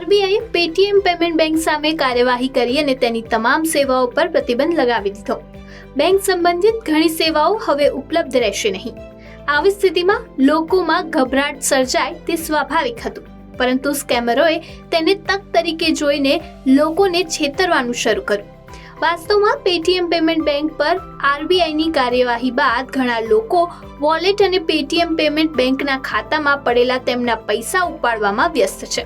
આરબીઆઈએ Paytm payment bank સામે કાર્યવાહી કરી અને તેની તમામ સેવાઓ પર પ્રતિબંધ લગાવી દીધો. બેંક સંબંધિત ઘણી સેવાઓ હવે ઉપલબ્ધ રહેશે નહીં. આવી સ્થિતિમાં લોકોમાં ગભરાટ સર્જાય તે સ્વાભાવિક હતું, પરંતુ સ્કેમરોએ તેને તક તરીકે જોઈને લોકોને છેતરવાનું શરૂ કર્યું. વાસ્તવમાં પેટીએમ પેમેન્ટ બેંક પર આરબીઆઈની કાર્યવાહી બાદ ઘણા લોકો વોલેટ અને પેટીએમ પેમેન્ટ બેંકના ખાતામાં પડેલા તેમના પૈસા ઉપાડવામાં વ્યસ્ત છે.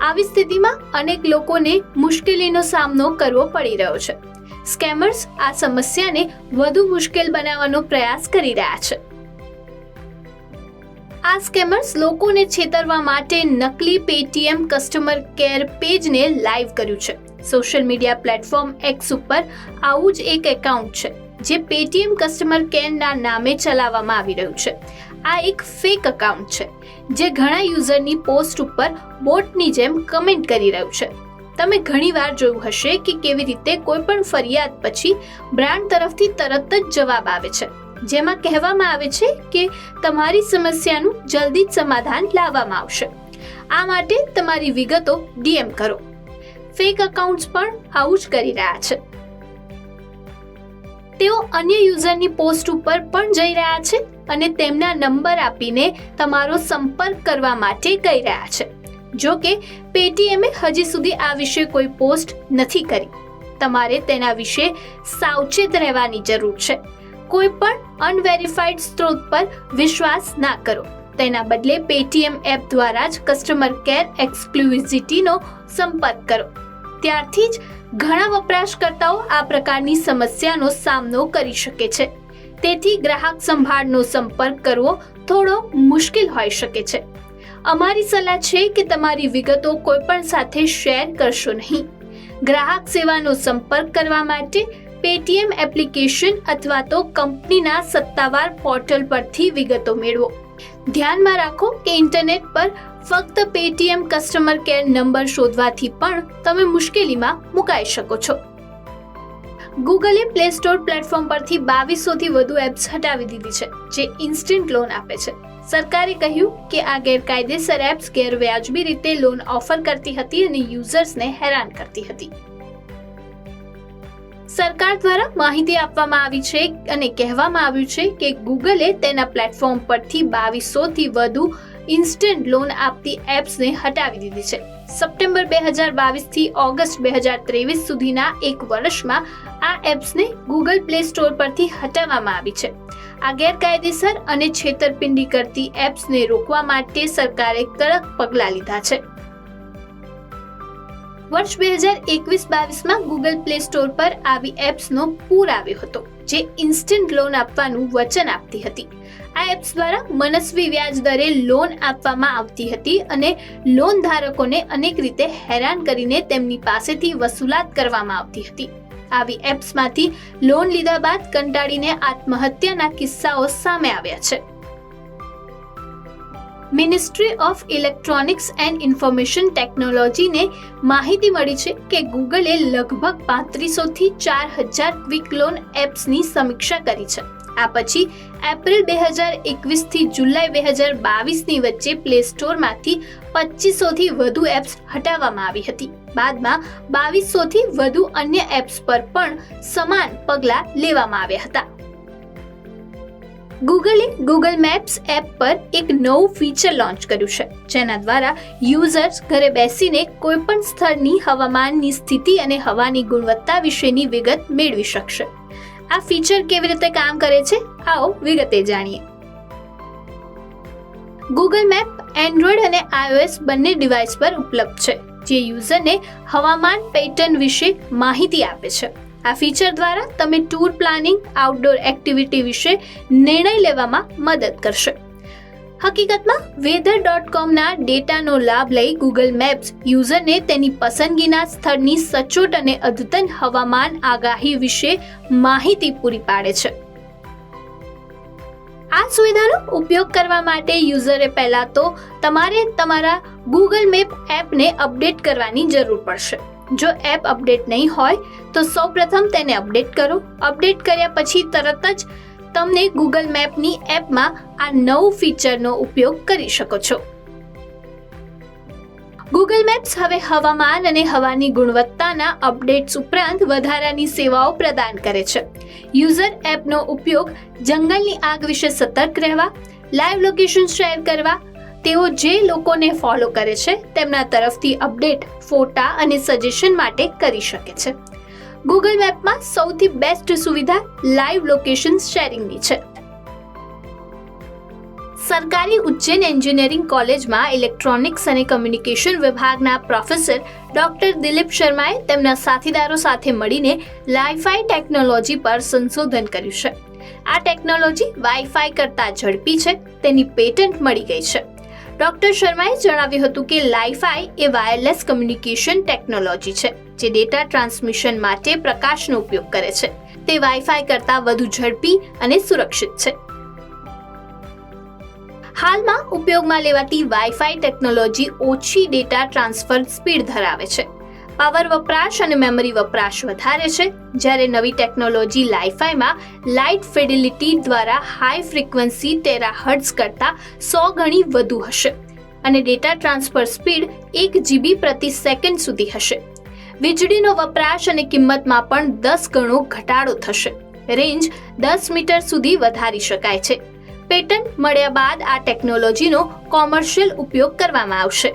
આવી સ્થિતિમાં અનેક લોકોને મુશ્કેલીનો સામનો કરવો પડી રહ્યો છે. સ્કેમર્સ આ સમસ્યાને વધુ મુશ્કેલ બનાવવાનો પ્રયાસ કરી રહ્યા છે. આ સ્કેમર્સ લોકોને છેતરવા માટે નકલી પેટીએમ કસ્ટમર કેર પેજને લાઈવ કર્યું છે. સોશિયલ મીડિયા પ્લેટફોર્મ એક્સ ઉપર આવું જ એક એકાઉન્ટ છે, જે પેટીએમ કસ્ટમર કેરના નામે ચલાવવામાં આવી રહ્યું છે. આ એક ફેક એકાઉન્ટ છે, જે ઘણા યુઝરની પોસ્ટ ઉપર બોટની જેમ કમેન્ટ કરી રહ્યું છે. તમે ઘણીવાર જોયું હશે કે કેવી રીતે કોઈ પણ ફરિયાદ પછી બ્રાન્ડ તરફથી તરત જ જવાબ આવે છે. જેમાં કહેવામાં આવે છે કે તમારી સમસ્યાનું જલ્દી જ સમાધાન લાવવામાં આવશે. આ માટે તમારી વિગતો ડીએમ કરો. ફેક અકાઉન્ટ્સ પણ આવું જ કરી રહ્યા છે. તેઓ અન્ય યુઝરની પોસ્ટ ઉપર પણ જઈ રહ્યા છે અને તેમના નંબર આપીને તમારો સંપર્ક કરવા માટે કહી રહ્યા છે. જો કે પેટીએમે હજી સુધી આ વિશે કોઈ પોસ્ટ નથી કરી. તમારે તેના વિશે સાવચેત રહેવાની જરૂર છે. કોઈ પણ અનવેરિફાઈડ સ્ત્રોત પર વિશ્વાસ ના કરો. તેના બદલે પેટીએમ એપ દ્વારા જ કસ્ટમર કેર એક્સક્લુઝિટીનો સંપર્ક કરો. ત્યારથી જ ઘણા વપરાશકર્તાઓ આ પ્રકારની સમસ્યાનો સામનો કરી શકે છે. તેથી ગ્રાહક સંભાળનો સંપર્ક કરવો થોડો મુશ્કેલ હોઈ શકે છે. અમારી સલાહ છે કે તમારી વિગતો કોઈપણ સાથે શેર કરશો નહીં. ગ્રાહક સેવાનો સંપર્ક કરવા માટે પેટીએમ એપ્લિકેશન અથવા તો કંપનીના સત્તાવાર પોર્ટલ પરથી વિગતો મેળવો. ધ્યાનમાં રાખો કે ઇન્ટરનેટ પર ફક્ત પેટીએમ કસ્ટમર કેર નંબર શોધવાથી પણ તમે મુશ્કેલીમાં મુકાઈ શકો છો. ગૂગલે પ્લે સ્ટોર પ્લેટફોર્મ પરથી બાવીસોથી વધુ એપ્સ હટાવી દીધી છે, જે ઇન્સ્ટન્ટ લોન આપે છે. સરકારે કહ્યું કે આ ગેરકાયદેસર એપ્સ ગેરવ્યાજબી રીતે લોન ઓફર કરતી હતી અને યુઝર્સને હેરાન કરતી હતી. સરકાર દ્વારા માહિતી આપવામાં આવી છે અને કહેવામાં આવ્યું છે કે ગૂગલે તેના પ્લેટફોર્મ પરથી બાવીસોથી વધુ ઇન્સ્ટન્ટ લોન આપતી એપ્સને હટાવી દીધી છે. સપ્ટેમ્બર બે હજાર બાવીસથી ઓગસ્ટ બે હજાર ત્રેવીસ સુધીના એક વર્ષમાં આ એપ્સને ગૂગલ પ્લે સ્ટોર પરથી હટાવવામાં આવી છે. આ ગેરકાયદેસર અને છેતરપિંડી કરતી એપ્સને રોકવા માટે સરકારે કડક પગલાં લીધા છે. વર્ષ બે હજાર એકવીસ બાવીસમાં ગૂગલ પ્લે સ્ટોર પર આવી એપ્સનો પૂર આવ્યો હતો, જે ઇન્સ્ટન્ટ લોન આપવાનું વચન આપતી હતી. આ એપ્સ દ્વારા મનસ્વી વ્યાજ દરે લોન આપવામાં આવતી હતી અને લોન ધારકોને અનેક રીતે હેરાન કરીને તેમની પાસેથી વસૂલાત કરવામાં આવતી હતી. આવી એપ્સમાંથી લોન લીધા બાદ કંટાળીને આત્મહત્યાના કિસ્સાઓ સામે આવ્યા છે. Ministry of electronics and information ટેકનોલોજીને માહિતી મળી છે કે ગૂગલે લગભગ પાંત્રીસોથી ચાર હજાર ક્વિક લોન એપ્સની સમીક્ષા કરી છે. આ પછી એપ્રિલ બે હજાર એકવીસથી જુલાઈ બે હજાર બાવીસની વચ્ચે પ્લે સ્ટોરમાંથી પચીસોથી વધુ એપ્સ હટાવવામાં આવી હતી. બાદમાં બાવીસોથી વધુ અન્ય એપ્સ પર પણ સમાન પગલાં લેવામાં આવ્યા હતા. ગૂગલે ગૂગલ મેપ્સ એપ પર એક નવું ફીચર લોન્ચ કર્યું છે, જેના દ્વારા યુઝર્સ ઘરે બેસીને કોઈપણ સ્થળની હવામાનની સ્થિતિ અને હવાની ગુણવત્તા વિશેની વિગત મેળવી શકશે. આ ફીચર કેવી રીતે કામ કરે છે? આવો વિગતે જાણીએ. ગૂગલ મેપ એન્ડ્રોઈડ અને આઈઓએસ બંને ડિવાઇસ પર ઉપલબ્ધ છે, જે યુઝરને હવામાન પેટર્ન વિશે માહિતી આપે છે. આ ફીચર દ્વારા તમે ટૂર પ્લાનિંગ આઉટડોર એક્ટિવિટી વિશે નિર્ણય લેવામાં મદદ કરશે. હકીકતમાં વેધર ડોટ કોમના ડેટાનો લાભ લઈ ગૂગલ મેપ્સ યુઝરને તેની પસંદગીના સ્થળની સચોટ અને અદ્યતન હવામાન આગાહી વિશે માહિતી પૂરી પાડે છે. આ સુવિધાનો ઉપયોગ કરવા માટે યુઝરે પહેલાં તો તમારે તમારા ગૂગલ મેપ એપને અપડેટ કરવાની જરૂર પડશે. જો એપ અપડેટ નહીં હોય, તો સૌપ્રથમ તેને અપડેટ કરો. અપડેટ કર્યા પછી તરત જ તમને ગૂગલ મેપની એપમાં આ નવું ફીચરનો ઉપયોગ કરી શકો છો. ગૂગલ મેપ્સ હવે હવામાન અને હવાની ગુણવત્તાના અપડેટ્સ ઉપરાંત વધારાની સેવાઓ પ્રદાન કરે છે. યુઝર એપનો ઉપયોગ જંગલની આગ વિશે સતર્ક રહેવા લાઈવ લોકેશન શેર કરવા, તેઓ જે લોકોને ફોલો કરે છે તેમના તરફથી અપડેટ, ફોટા અને સજેશન માટે કરી શકે છે. ગૂગલ મેપમાં સૌથી બેસ્ટ સુવિધા લાઈવ લોકેશન શેરિંગની છે. સરકારી ઉજ્જૈન એન્જિનિયરિંગ કોલેજમાં ઇલેક્ટ્રોનિક્સ અને કમ્યુનિકેશન વિભાગના પ્રોફેસર ડોક્ટર દિલીપ શર્માએ તેમના સાથીદારો સાથે મળીને લાઈફાઈ ટેકનોલોજી પર સંશોધન કર્યું છે. આ ટેકનોલોજી વાઈફાઈ કરતાં ઝડપી છે, તેની પેટન્ટ મળી ગઈ છે. ડોક્ટર શર્માએ જણાવ્યું હતું કે લાઈફાઈ એ વાયરલેસ કમ્યુનિકેશન ટેકનોલોજી છે. જે ડેટા ટ્રાન્સમિશન માટે પ્રકાશનો ઉપયોગ કરે છે. તે વાઈફાઈ કરતાં વધુ ઝડપી અને સુરક્ષિત છે. હાલમાં ઉપયોગમાં લેવાતી વાઈફાઈ ટેકનોલોજી ઓછી ડેટા ટ્રાન્સફર સ્પીડ ધરાવે છે. પાવર વપરાશ અને મેમરી વપરાશ વધારે છે. જ્યારે નવી ટેકનોલોજી લાઈફાઈમાં લાઇટ ફિડિલિટી દ્વારા હાઈ ફ્રિકવન્સી તેરા હર્ટ્સ કરતાં સો ગણી વધુ હશે અને ડેટા ટ્રાન્સફર સ્પીડ એક જીબી પ્રતિ સેકન્ડ સુધી હશે. વીજળીનો વપરાશ અને કિંમતમાં પણ દસ ગણો ઘટાડો થશે. રેન્જ દસ મીટર સુધી વધારી શકાય છે. પેટન્ટ મળ્યા બાદ આ ટેકનોલોજીનો કોમર્શિયલ ઉપયોગ કરવામાં આવશે.